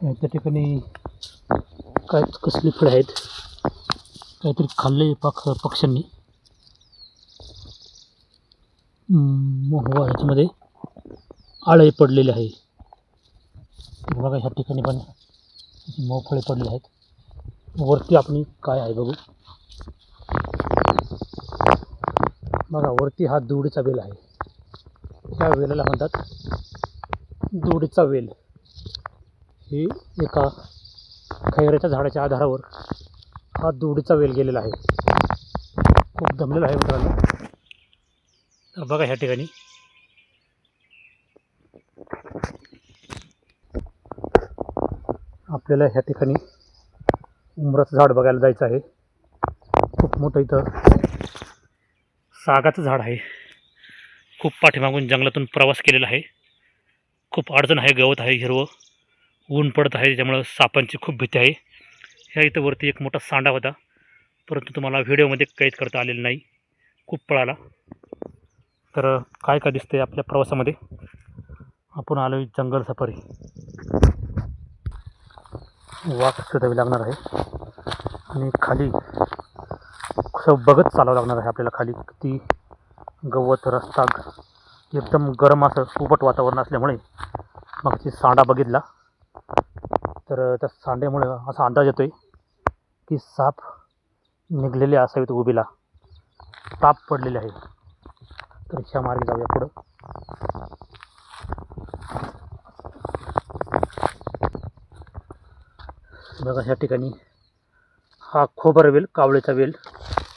त्या ठिकाणी काय कसली फळं आहेत? काहीतरी खाल्ले पक्ष पक्ष्यांनी. हो, हो, ह्याच्यामध्ये आळे पडलेले आहे. बघा ह्या ठिकाणी पण मोफळे पडले आहेत. वरती आपण काय आहे बघू? बघा वरती हा दुडीचा वेल आहे. त्या वेलाला म्हणतात दुडीचा वेल. हे एका खैऱ्याच्या झाडाच्या आधारावर हा दुडीचा वेल गेलेला आहे. खूप दमलेला आहे मित्रांनो. तर बघा ह्या ठिकाणी. आपल्याला ह्या ठिकाणी उमराचं झाड बघायला जायचं आहे. खूप मोठं इथं सागाचं झाड आहे. खूप पाठीमागून जंगलातून प्रवास केलेला आहे. खूप अडचण आहे गवत आहे हिरवं. ऊन पडत आहे त्याच्यामुळं सापांची खूप भीती आहे. ह्या इथं वरती एक मोठा सांडा होता परंतु तुम्हाला व्हिडिओमध्ये कैद करता आलेलं नाही. खूप पळाला. तर काय काय दिसतंय आपल्या प्रवासामध्ये? आपण आलो आहे जंगल सफारी. वाघ शोधावी लागणार आहे. आणि खाली असं बघत चालावं लागणार आहे आपल्याला खाली. किती गवत रस्ता एकदम गरम असं उबट वातावरण असल्यामुळे मगची सांडा बघितला. तर त्या सांड्यामुळे असा अंदाज येतो आहे की साप निघलेले असावेत उभीला. ताप पडलेले आहे. तर ह्या मार्गे जाऊया पुढं. बघा ह्या ठिकाणी हा खोबर वेल कावळेचा वेल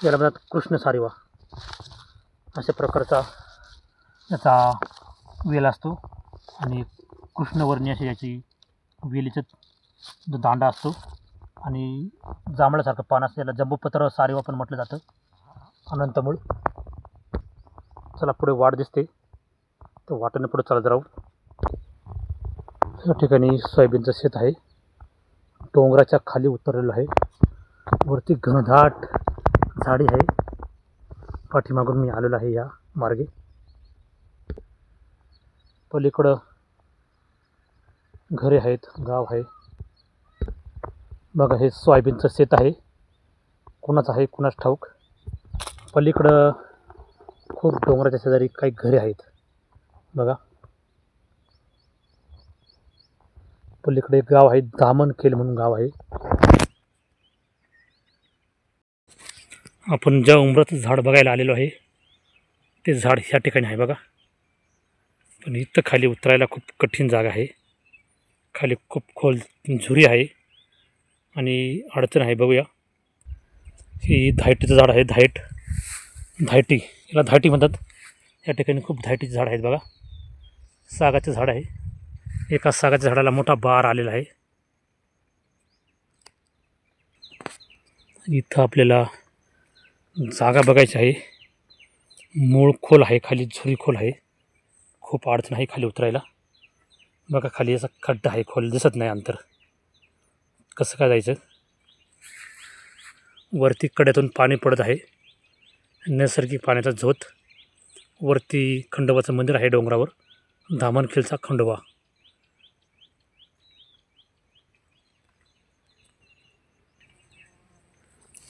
याला म्हणतात कृष्ण सारिवा. अशा प्रकारचा याचा वेल असतो. आणि कृष्णवर्णी अशी याची वेलीचा जो दांडा असतो आणि जांभळासारखं पान असतं याला जंबूपत्र सारिवा पण म्हटलं जातं. अनंतमूळ. चला पुढे वाट दिसते. तर वाटेने पुढे चालत राहू. या ठिकाणी सोयाबीनचं शेत आहे. डोंगराच्या खाली उतरलेलं आहे. वरती घनदाट झाडी आहे. पाठीमागून मी आलेलो आहे या मार्गे. पलीकडं घरे आहेत गाव आहे. बघा हे सोयाबीनचं शेत आहे. कुणाचं आहे कुणाच ठाऊक? पलीकडं खूप डोंगराच्या शेजारी काही घरे आहेत. बघा. पलीकडे एक गाव आहे दामनखेल म्हणून गाव आहे. आपण ज्या उमराचं झाड बघायला आलेलो आहे ते झाड ह्या ठिकाणी आहे बघा. पण इथं खाली उतरायला खूप कठीण जागा आहे. खाली खूप खोल झुरी आहे आणि अडचण आहे बघूया. ही धायटीचं झाड आहे धायट. धायटी याला धायटी म्हणतात. या ठिकाणी खूप धायटीचे झाड आहेत बघा. सागाचं झाड आहे. एका सागाच्या झाडाला मोठा बार आलेला आहे. इथं आपल्याला जागा बघायची आहे. मूळ खोल आहे खाली झुरी खोल आहे. खूप अडचण आहे खाली उतरायला. बघा खाली असा खड्डा आहे खोल दिसत नाही अंतर. कसं काय जायचं? वरती कड्यातून पाणी पडत आहे. नैसर्गिक पाण्याचा झोत वरती खंडोबाचं मंदिर आहे डोंगरावर. धामणखिलचा खंडोबा.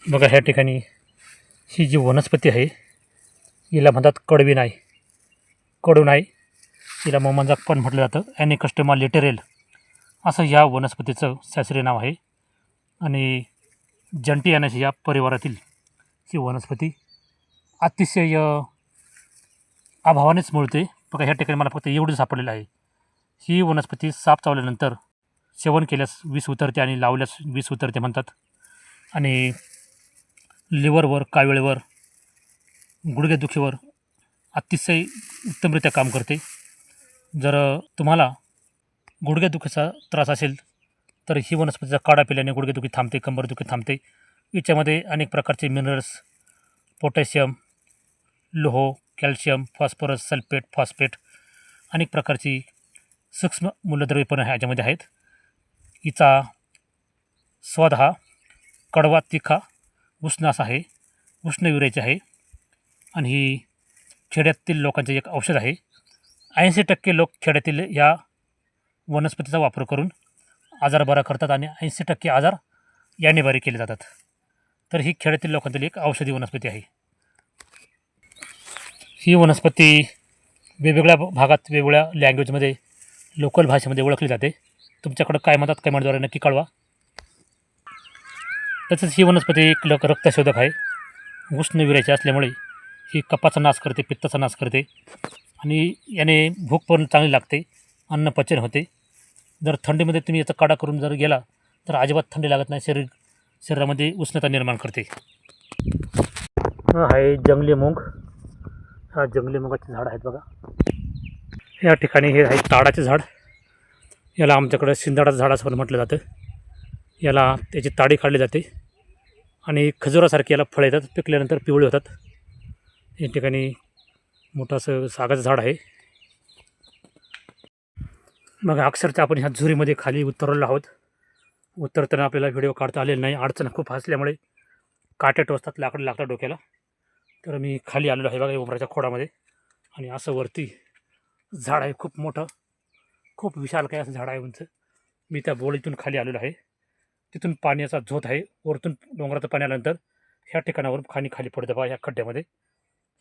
बघा ह्या ठिकाणी ही जी वनस्पती आहे हिला म्हणतात कडवी नाही कडू नाही तिला मोमांजाक पण म्हटलं जातं. ॲनिकस्टमा लिटेरेल असं या वनस्पतीचं शास्त्रीय नाव आहे. आणि जंटी जंटियानस या परिवारातील ही वनस्पती अतिशय अभावानेच मिळते. बघा ह्या ठिकाणी मला फक्त एवढं सापडलेलं आहे. ही वनस्पती साप चावल्यानंतर सेवन केल्यास वीस उतरते आणि लावल्यास वीस उतरते म्हणतात. आणि लिव्हरवर कावेळेवर गुडघेदुखीवर अतिशय उत्तमरित्या काम करते. जर तुम्हाला गुडघेदुखीचा त्रास असेल तर ही वनस्पतीचा काढा पिल्याने गुडघेदुखी थांबते कंबरदुखी थांबते. याच्यामध्ये अनेक प्रकारचे मिनरल्स पोटॅशियम लोह कॅल्शियम फॉस्फरस सल्फेट फॉस्फेट अनेक प्रकारची सूक्ष्म मूलद्रव्य पण ह्याच्यामध्ये आहेत. हिचा स्वाद हा कडवा तिखा उष्ण असा आहे उष्ण विरायची आहे. आणि ही खेड्यातील लोकांचे एक औषध आहे. ऐंशी टक्के लोक खेड्यातील या वनस्पतीचा वापर करून आजार बरा करतात आणि ऐंशी टक्के आजार याने बरे केले जातात. तर ही खेड्यातील लोकांतील एक औषधी वनस्पती आहे. ही वनस्पती वेगवेगळ्या भागात वेगवेगळ्या लँग्वेजमध्ये लोकल भाषेमध्ये ओळखली जाते. तुमच्याकडं काय म्हणतात काय म्हणद्वारे नक्की कळवा. तसेच ही वनस्पती एक लक रक्तशोधक आहे. उष्ण विरायची असल्यामुळे ही कपाचा नाश करते पित्ताचा नाश करते. आणि याने भूक पण चांगली लागते अन्न पचन होते. जर थंडीमध्ये तुम्ही याचा काढा करून जर गेला तर अजिबात थंडी लागत नाही शरीर शरीरामध्ये उष्णता निर्माण करते. हा आहे जंगली मूग. हा जंगली मुगाचे झाड आहेत बघा. या ठिकाणी हे आहे ताडाचे झाड. याला आमच्याकडं शिंदाडाचं झाड असं म्हटलं जातं. याला त्याची ताडी काढली जाते. आणि खजुरासारखी याला फळं येतात पिकल्यानंतर पिवळे होतात. या ठिकाणी मोठं असं सागाचं झाड आहे. मग अक्षरशः आपण ह्या झुरीमध्ये खाली उतरलेलो आहोत. उतरताना आपल्याला व्हिडिओ काढता आलेला नाही. अडचण खूप असल्यामुळे काटे टोचतात लाकडं लागतात डोक्याला. तर मी खाली आलेलो आहे बघा उमराच्या खोडामध्ये. आणि असं वरती झाड आहे खूप मोठं. खूप विशाल काय असं झाड आहे उंच. मी त्या बोळीतून खाली आलेलो आहे. तिथून पाण्याचा झोत आहे. वरतून डोंगराचं पाणी आल्यानंतर ह्या ठिकाणावरून खाली खाली पडतं बघा ह्या खड्ड्यामध्ये.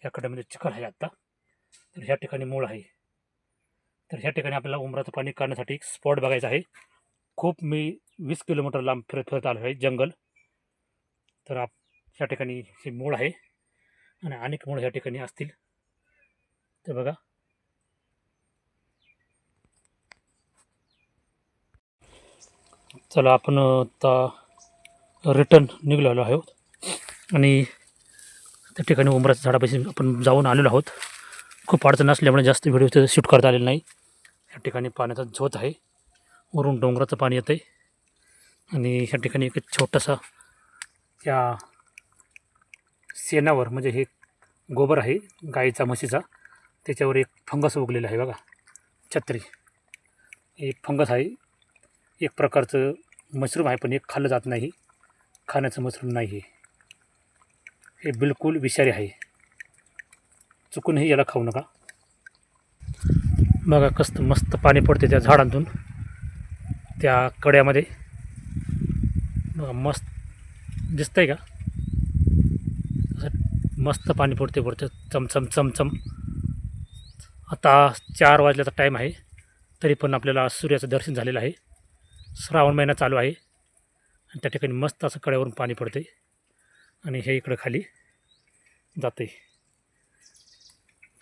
ह्या खड्ड्यामध्ये म्हणजे चिखल आहे आत्ता तर ह्या ठिकाणी मूळ आहे. तर ह्या ठिकाणी आपल्याला उमराचं पाणी काढण्यासाठी एक स्पॉट बघायचा आहे. खूप मी वीस किलोमीटर लांब फिरत फिरत आलो आहे जंगल. तर आप ह्या ठिकाणी हे मूळ आहे आणि अनेक मूळ ह्या ठिकाणी असतील. तर बघा. चला आपण आता रिटर्न निघालेलो आहोत. आणि त्या ठिकाणी उमराच्या झाडापाशी आपण जाऊन आलेलो आहोत. खूप अडचण असल्यामुळे जास्त व्हिडिओ तिथे शूट करता आलेला नाही. या ठिकाणी पाण्याचा झोत आहे. वरून डोंगराचं पाणी येतं आहे आणि ह्या ठिकाणी एक छोटासा त्या शेणावर म्हणजे हे गोबर आहे गाईचा म्हशीचा त्याच्यावर एक फंगस उगलेला आहे बघा. छत्री. हे फंगस आहे. एक प्रकारचं मशरूम आहे पण एक खाल्लं जात नाही. खाण्याचं मशरूम नाही आहे हे बिलकुल विषारी आहे. चुकूनही याला खाऊ नका. बघा कसं मस्त पाणी पडते त्या झाडांतून. त्या कड्यामध्ये. बघा मस्त दिसतंय का? मस्त पाणी पडते पडते चमचम चमचम. आता चार वाजल्याचा टाईम आहे. तरी पण आपल्याला सूर्याचं दर्शन झालेलं आहे. श्रावण महिना चालू आहे. आणि त्या ठिकाणी मस्त असं कड्यावरून पाणी पडते. आणि हे इकडं खाली जाते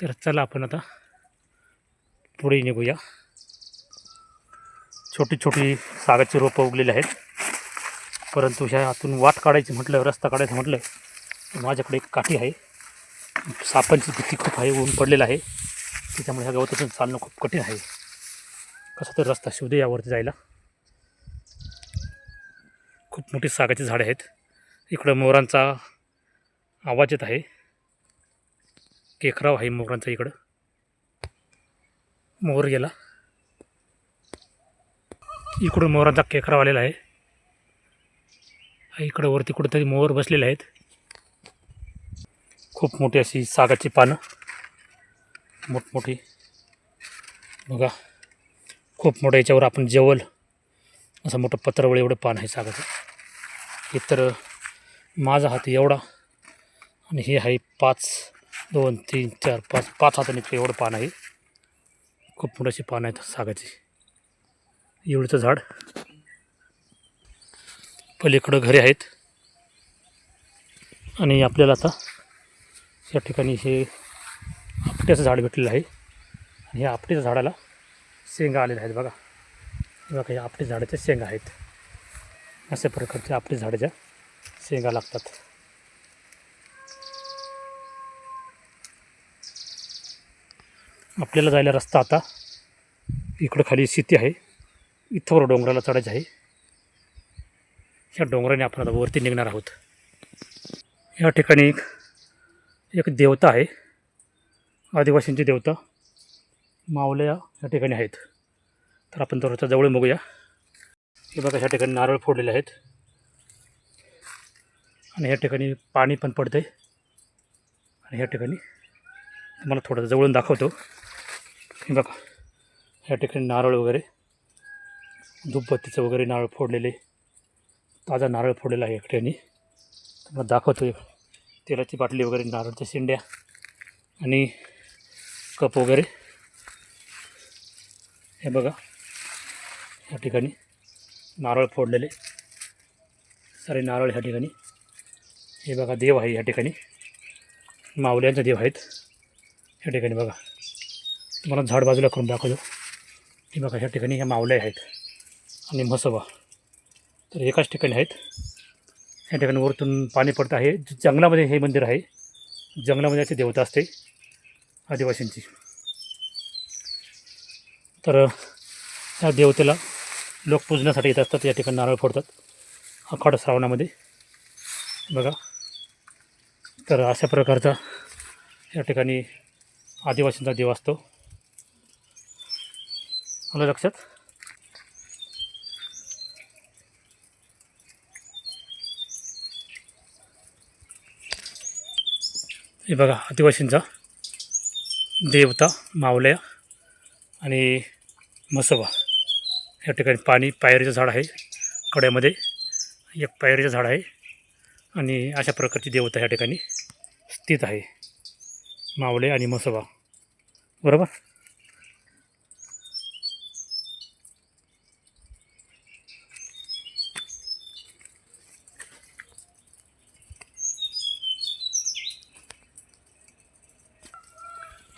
तर चला आपण आता पुढे निघूया. छोटी छोटी सागाची रोपं उगलेली आहेत. परंतु ह्या हातून वाट काढायची म्हटलं रस्ता काढायचं म्हटलं तर माझ्याकडे एक काठी आहे. सापांची भीती खूप आहे ऊन पडलेलं आहे. त्याच्यामुळे ह्या गवतातून चालणं खूप कठीण आहे. कसं तर रस्ता शिवदे यावरती जायला. खूप मोठी सागाची झाडं आहेत. इकडं मोरांचा आवाज येत आहे. केकराव आहे मोरांचा इकडं. मोर गेला. इकडून मोरांचा केखराव आलेला आहे. इकडं वरती कुठंतरी मोर बसलेले आहेत. खूप मोठी अशी सागाची पानं. मोठमोठी. बघा. खूप मोठं याच्यावर आपण जेवल. असं मोठं पत्रावळ एवढं पान आहे सागाचं. इतर माझा हात एवढा आणि हे आहे पाच दोन तीन चार पाच पाच हाताने एवढं पान आहे. खूप मोठीशी पानं आहेत सागाची. एवढंचं झाड. पलीकडं घरे आहेत. आणि आपल्याला आता या ठिकाणी हे आपट्याचं झाड भेटलेलं आहे. आणि ह्या आपट्याच्या झाडाला शेंगा आलेल्या आहेत बघा. बघा या आपटे झाडाच्या शेंगा आहेत. अशा प्रकारच्या आपटे झाडाच्या शेंगा लागतात. आपल्याला जायला रस्ता आता इकडं खाली शेती आहे. इथवर डोंगराला चढायचं आहे. ह्या डोंगराने आपण आता वरती निघणार आहोत. या ठिकाणी एक एक देवता आहे. आदिवासींची देवता. मावल्या या ठिकाणी आहेत. तर आपण थोडंसं जवळ बघूया हे बघा ह्या ठिकाणी नारळ फोडलेले आहेत. आणि ह्या ठिकाणी पाणी पण पडतं आहे आणि ह्या ठिकाणी तुम्हाला थोडंसं जवळून दाखवतो. हे बघा ह्या ठिकाणी नारळ वगैरे धूपबत्तीचं वगैरे नारळ फोडलेले ताजा नारळ फोडलेला आहे एकट्याने तुम्हाला दाखवतो आहे तेलाची बाटली वगैरे नारळच्या शेंड्या आणि कप वगैरे. हे बघा या ठिकाणी नारळ फोडलेले. सारे नारळ ह्या ठिकाणी हे बघा देव आहे या ठिकाणी. मावल्यांचा देव आहेत या ठिकाणी बघा. तुम्हाला झाड बाजूला करून दाखवतो. हे बघा ह्या ठिकाणी ह्या मावल्या आहेत आणि म्हसोबा तर एकाच ठिकाणी आहेत. या ठिकाणी वरतून पाणी पडतं आहे. जंगलामध्ये हे मंदिर आहे जंगलामध्ये अशी देवता असते आदिवासींची. तर त्या देवतेला लोक पूजण्यासाठी येत असतात. या ठिकाणी नारळ फोडतात. अखाड श्रावणामध्ये. बघा. तर अशा प्रकारचा या ठिकाणी आदिवासींचा देव असतो. आलं लक्षात? हे बघा आदिवासींचा देवता मावल्या आणि मसोबा या ठिकाणी पाणी पायरीचं झाड आहे कड्यामध्ये. एक पायरीचं झाड आहे. आणि अशा प्रकारची देवता ह्या ठिकाणी स्थित आहे. मावळे आणि म्हसोबा. बरोबर?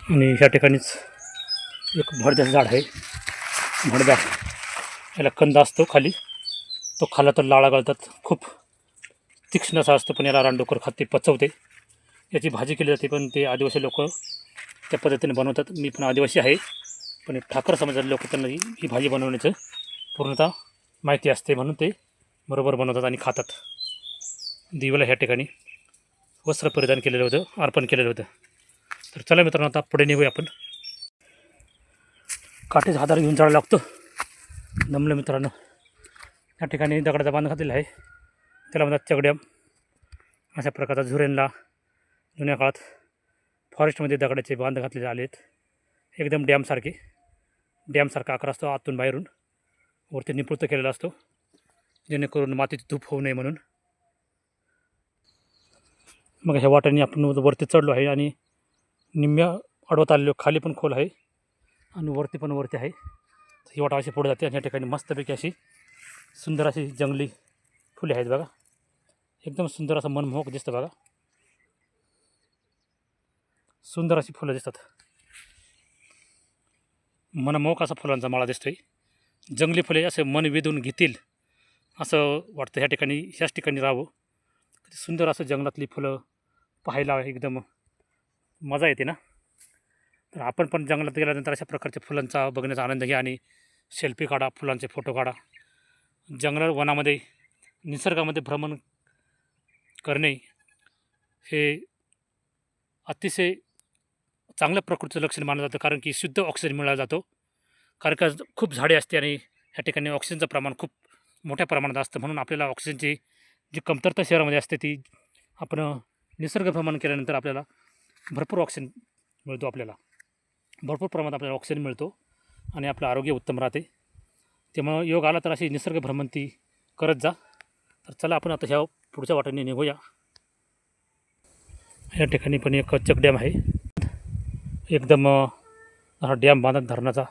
आणि ह्या ठिकाणीच एक भडद्याचं झाड आहे. भडद्या याला कंद असतो खाली. तो खाला तर लाळा गळतात खूप. तीक्ष्ण असा असतं पण याला रानडुकर खात ते पचवते. याची भाजी केली जाते पण ते आदिवासी लोक त्या पद्धतीने बनवतात. मी पण आदिवासी आहे पण ठाकर समाजातील लोक त्यांना ही भाजी बनवण्याचं पूर्णतः माहिती असते म्हणून ते बरोबर बनवतात आणि खातात. दिवाला ह्या ठिकाणी वस्त्र परिधान केलेलं होतं अर्पण केलेलं होतं. तर चला मित्रांनो आता पुढे निघूया आपण. काठीच हाताला घेऊन जायला लागतो. दमलं मित्रांनो. या ठिकाणी दगडाचा बांध घातलेला आहे. त्याला म्हणतात चगड्याम अशा प्रकारचा झुरेनला जुन्या काळात फॉरेस्टमध्ये दगडाचे बांध घातलेले आले आहेत एकदम डॅमसारखे. डॅमसारखा आकार असतो आतून बाहेरून. वरती निपुळत केलेला असतो. जेणेकरून मातीची धूप होऊ नये म्हणून. मग ह्या वाट्याने आपण वरती चढलो आहे आणि निम्म्या अडवत आलेलो खाली पण खोल आहे आणि वरती पण वरती आहे. ही वाटा अशी पुढे जाते आणि या ठिकाणी मस्तपैकी अशी सुंदर अशी जंगली फुले आहेत बघा. एकदम सुंदर असं मनमोहक दिसतं बघा. सुंदर अशी फुलं दिसतात. मनमोहक असा फुलांचा माळा दिसतोय. जंगली फुले असे मन वेधून घेतील असं वाटतं ह्या ठिकाणी ह्याच ठिकाणी राहावं. सुंदर असं जंगलातली फुलं पाहायला एकदम मजा येते ना. तर आपण पण जंगलात गेल्यानंतर अशा प्रकारच्या फुलांचा बघण्याचा आनंद घ्या आणि सेल्फी काढा फुलांचे फोटो काढा. जंगल वनामध्ये निसर्गामध्ये भ्रमण करणे हे अतिशय चांगल्या प्रकृतीचं लक्षण मानलं जातं कारण की शुद्ध ऑक्सिजन मिळाला जातो. कारण का खूप झाडे असते आणि ह्या ठिकाणी ऑक्सिजनचं प्रमाण खूप मोठ्या प्रमाणात असतं. म्हणून आपल्याला ऑक्सिजनची जी कमतरता शहरामध्ये असते ती आपण निसर्ग भ्रमण केल्यानंतर आपल्याला भरपूर ऑक्सिजन मिळतो आपल्याला. भरपूर प्रमाणात आपल्याला ऑक्सिजन मिळतो आणि आपलं आरोग्य उत्तम राहते. त्यामुळं योग आला तर अशी निसर्ग भ्रमंती करत जा. तर चला आपण आता ह्या पुढच्या वाटेने निघूया. या ठिकाणी पण एक चक डॅम आहे. एकदम हा डॅम बांधत धरणाचा.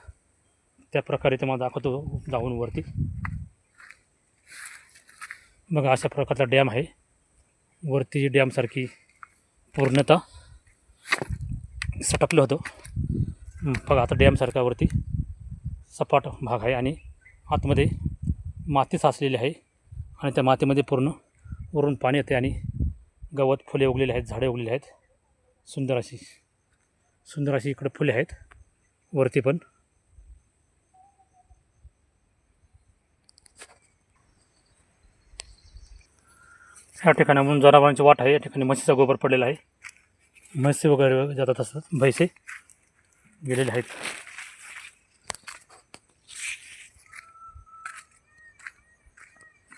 त्या प्रकारे तुम्हाला दाखवतो जाऊन वरती. बघा अशा प्रकारचा डॅम आहे. वरती डॅमसारखी पूर्णतः सटकलं होतं. बघा आता डॅमसारख्या वरती सपाट भाग आहे आणि आतमध्ये माती साचलेली आहे आणि त्या मातीमध्ये पूर्ण वरून पाणी येते आणि गवत फुले उगलेले आहेत झाडे उगलेली आहेत. सुंदर अशी सुंदर अशी इकडे फुले आहेत. वरती पण. या ठिकाणी म्हणून जनावरांची वाट आहे. या ठिकाणी म्हशीचा गोबर पडलेला आहे. म्हशी वगैरे जातात असतात भैसे गेलेले आहेत.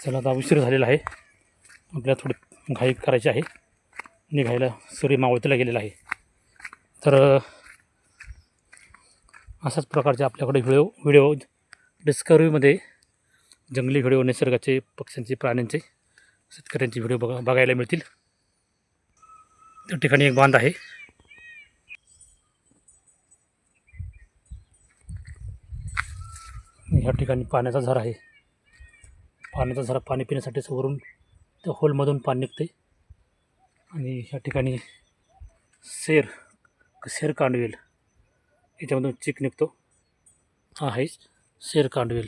चला आता उशीर झालेला आहे. आपल्याला थोडी घाई करायची आहे. निघायला सूर्य मावळतीला गेलेला आहे. तर अशाच प्रकारचे आपल्याकडे व्हिडिओ व्हिडिओ डिस्कवरीमध्ये जंगली व्हिडिओ निसर्गाचे पक्ष्यांचे प्राण्यांचे शेतकऱ्यांचे व्हिडिओ बघा बघायला मिळतील. त्या ठिकाणी एक बांध आहे. ह्या ठिकाणी पाण्याचा झरा आहे. पाण्याचा झरा पाणी पिण्यासाठी असं वरून त्या होलमधून पाणी निघते आणि ह्या ठिकाणी शेर शेर कांडवेल याच्यामधून चीक निघतो. हा आहे शेर कांडवेल.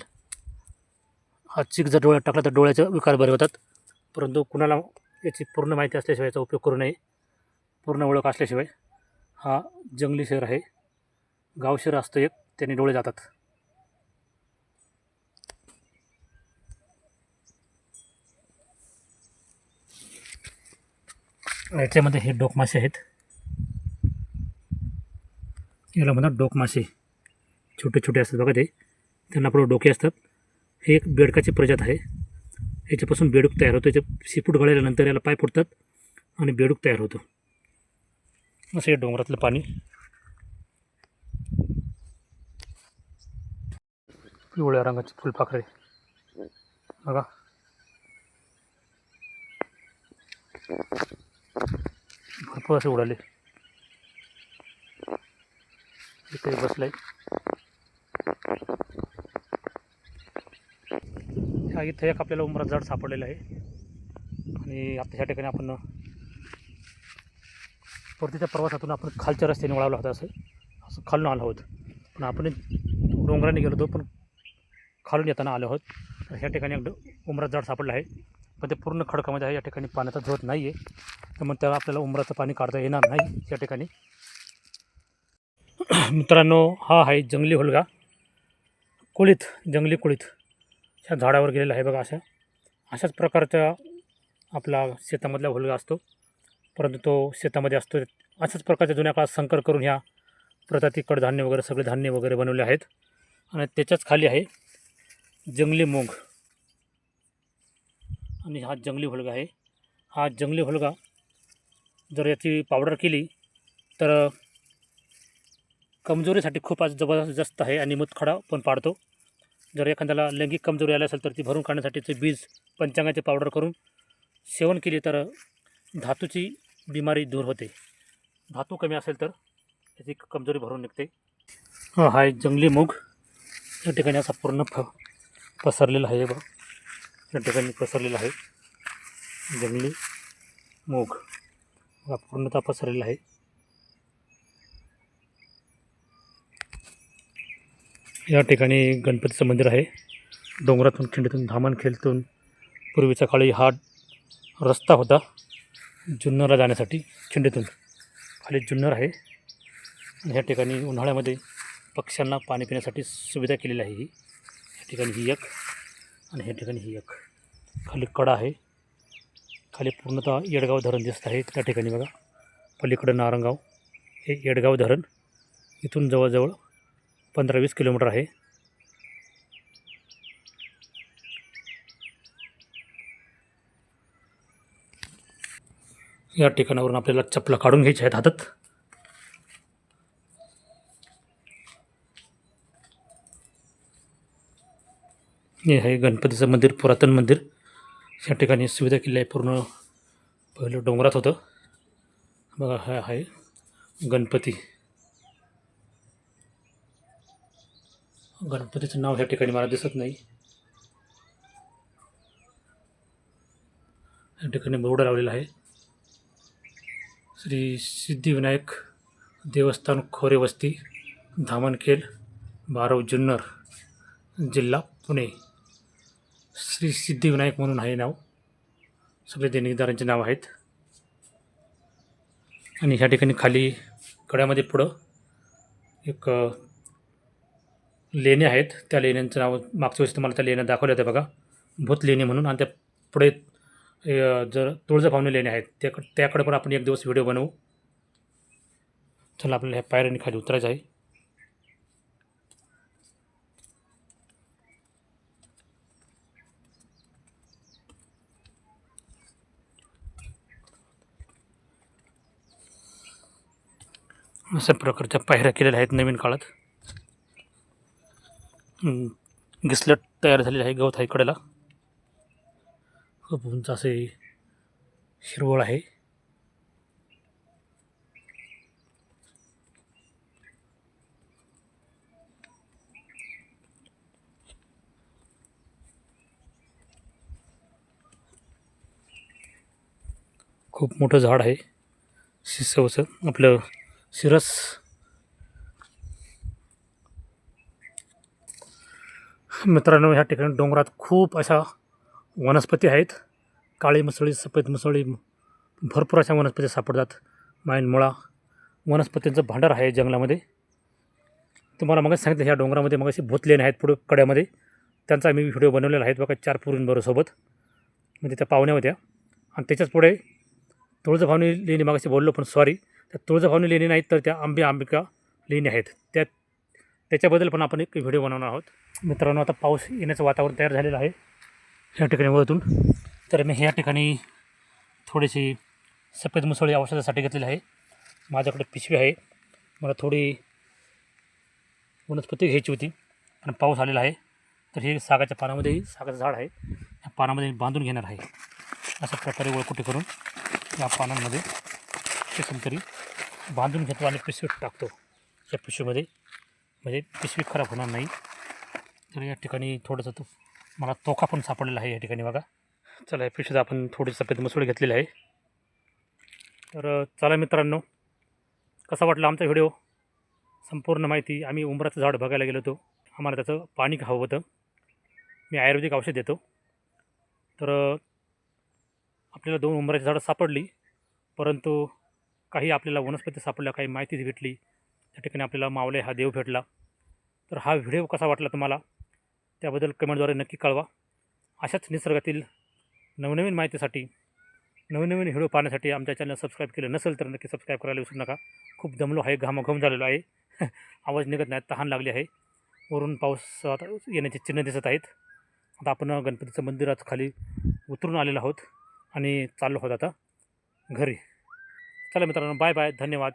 हा चिक जर डोळ्यात टाकला तर डोळ्याचे विकार बरे होतात. परंतु कुणाला याची पूर्ण माहिती असल्याशिवाय याचा उपयोग करू नये. पूर्ण ओळख असल्याशिवाय हा जंगली शेर आहे. गावशेर असतं एक त्याने डोळे जातात. याच्यामध्ये हे डोकमासे आहेत. याला म्हणतात डोकमासे छोटे छोटे असतात बघा ते. त्यांना आपलं डोके असतात. हे एक बेडकाची प्रजात आहे. याच्यापासून बेडूक तयार होतो. याचे शिपूट गळल्यानंतर याला पाय फुटतात आणि बेडूक तयार होतो. असं हे डोंगरातलं पाणी. पिवळ्या रंगाची फुलपाखरे बघा. भरपूर असे उडाले. इथे बसलाय. हा इथे एक आपल्याला उमरात झाड सापडलेलं आहे. आणि आता ह्या ठिकाणी आपण परतीच्या प्रवासातून आपण खालच्या रस्त्याने वळावला होता असं. असं खालून आलो आहोत. पण आपण डोंगराने गेलो होतो पण खालून येताना आलो आहोत. तर ह्या ठिकाणी एक उमरात झाड सापडलं आहे. पण ते पूर्ण खडकामध्ये आहे या ठिकाणी पाण्याचा झोत नाही आहे तर मग त्याला आपल्याला उमराचं पाणी काढता येणार नाही या ठिकाणी. मित्रांनो हा आहे जंगली हुलगा. कुळीत जंगली कुळीत. ह्या झाडावर गेलेला आहे बघा अशा अशाच प्रकारचा आपला शेतामधला हुलगा असतो. परंतु तो शेतामध्ये असतो. अशाच प्रकारच्या जुन्या काळात संकर करून ह्या प्रजाती कडधान्य वगैरे सगळे धान्य वगैरे बनवले आहेत. आणि त्याच्याच खाली आहे जंगली मूग. आणि हा जंगली हुलगा आहे. हा जंगली हुलगा जर याची पावडर केली तर कमजोरीसाठी खूप आज जबरदस्त आहे आणि मुतखडा पण पाडतो. जर एखाद्याला लैंगिक कमजोरी आली असेल तर ती भरून काढण्यासाठी ते बीज पंचांगाचे पावडर करून सेवन केली तर धातूची बिमारी दूर होते. धातू कमी असेल तर त्याची कमजोरी भरून निघते. हा आहे जंगली मूग. या ठिकाणी असा पूर्ण फ पसरलेला आहे बघ. या ठिकाणी पसरलेला आहे जंगली मूग. बघा पूर्णतः पसरलेला आहे. या ठिकाणी गणपतीचं मंदिर आहे. डोंगरातून खिंडीतून धामणखेलतून पूर्वीचा पूर्वीच्या काळी हा रस्ता होता जुन्नरला जाण्यासाठी खिंडीतून. खाली जुन्नर आहे. आणि ह्या ठिकाणी उन्हाळ्यामध्ये पक्ष्यांना पाणी पिण्यासाठी सुविधा केलेली आहे ही. या ठिकाणी ही एक आणि ह्या ठिकाणी ही एक. खाली कडा आहे. खाली पूर्णतः येडगाव धरण दिसत आहे त्या ठिकाणी बघा. पलीकडं नारंगाव हे येडगाव धरण. इथून जवळजवळ पंधरा वीस किलोमीटर आहे. या ठिकाणावरून आपल्याला चपला काढून घ्यायच्या आहेत हातात. हे आहे गणपतीचं मंदिर पुरातन मंदिर. या ठिकाणी सुविधा किल्ला आहे. पूर्ण पहिलं डोंगरात होतं. बघा हा आहे गणपती. गणपतीचं नाव ह्या ठिकाणी मला दिसत नाही. या ठिकाणी बोर्ड लावलेला आहे. श्री सिद्धिविनायक देवस्थान खोरे वस्ती धामणखेल बारव जुन्नर जिल्हा पुणे. श्री सिद्धिविनायक म्हणून आहे नाव. सगळे देणगीदारांचे नाव आहेत. आणि ह्या ठिकाणी खाली कड्यामध्ये पुढं एक लेणी आहेत. त्या लेण्यांचं नाव मागच्या वेळेस तुम्हाला त्या लेण्या दाखवल्या होत्या बघा. भूत लेणी म्हणून. आणि त्या पुढे जर जर तुळजाभवानी लेण्या आहेत. त्या त्याकडे पण आपण एक दिवस व्हिडिओ बनवू. चला आपल्याला ह्या पायऱ्यांनी खाली उतरायचं आहे. अशा प्रकारच्या पायऱ्या केलेल्या आहेत नवीन काळात. घिसलट तयार झालेली आहे गवत आहे कडेला. खूप उंच असे हिरवळ आहे. खूप मोठं झाड आहे. शिसवचं आपलं शिरस. मित्रांनो ह्या ठिकाणी डोंगरात खूप अशा वनस्पती आहेत. काळी मुसळी सफेद मुसळी भरपूर अशा वनस्पती सापडतात. माईन मुळा वनस्पतींचं भांडार आहे जंगलामध्ये. तुम्हाला मग सांगितलं ह्या डोंगरामध्ये मग भूतलेन आहेत पुढे कड्यामध्ये. त्यांचा आम्ही व्हिडिओ बनवलेला आहे बघा चार पुरींबरोबरोबर म्हणजे त्या पाहुण्या होत्या. आणि त्याच्याच पुढे तुळजाभवानी लेणी मागाशी बोललो पण सॉरी त्या तुळजाभवानी लेणी नाहीत तर त्या आंबे आंबिका लेणी आहेत. त्या त्याच्याबद्दल पण आपण एक व्हिडिओ बनवणार आहोत. मित्रांनो आता पाऊस येण्याचं वातावरण तयार झालेलं आहे. ह्या ठिकाणी वळतून. तर मी ह्या ठिकाणी थोडीशी सफेद मुसळी औषधासाठी घेतलेली आहे. माझ्याकडे पिशवी आहे. मला थोडी वनस्पती घ्यायची होती पण पाऊस आलेला आहे. तर हे सागाच्या पानामध्ये सागाचं झाड आहे. या पानामध्ये मी बांधून घेणार आहे. अशा प्रकारे वळकुटी करून या पानांमध्ये कसं तरी बांधून घेतो आणि पिशवीत टाकतो. या पिशवीमध्ये. म्हणजे पिशवी खराब होणार नाही. तर या ठिकाणी थोडंसं तो मला तोका पण सापडलेला आहे या ठिकाणी बघा. चला या पिशवीत आपण थोडी सफेद मसुळी घेतलेली आहे. तर चला मित्रांनो कसा वाटला आमचा व्हिडिओ? संपूर्ण माहिती आम्ही उंबराचं झाड बघायला गेलो होतो. आम्हाला त्याचं पाणी हवं होतं. मी आयुर्वेदिक औषध देतो. तर आपल्याला दोन उंबराची झाडं सापडली. परंतु काही आपल्याला वनस्पती सापडल्या काही माहिती भेटली त्या ठिकाणी आपल्याला मावले हा देव भेटला. तर हा व्हिडिओ कसा वाटला तुम्हाला? त्याबद्दल कमेंटद्वारे नक्की कळवा. अशाच निसर्गातील नवनवीन माहितीसाठी नवनवीन व्हिडिओ पाहण्यासाठी आमच्या चॅनल सबस्क्राईब केलं नसेल तर नक्की सबस्क्राईब करायला विसरू नका. खूप दमलो आहे घामाघूम झालेलो आहे. आवाज निघत नाही तहान लागली आहे. वरून पाऊस आता येण्याची चिन्ह दिसत आहेत. आता आपण गणपतीचं मंदिरात खाली उतरून आलेलो आहोत आणि चाललो आहोत आता घरी. चला मित्रांनो बाय बाय धन्यवाद.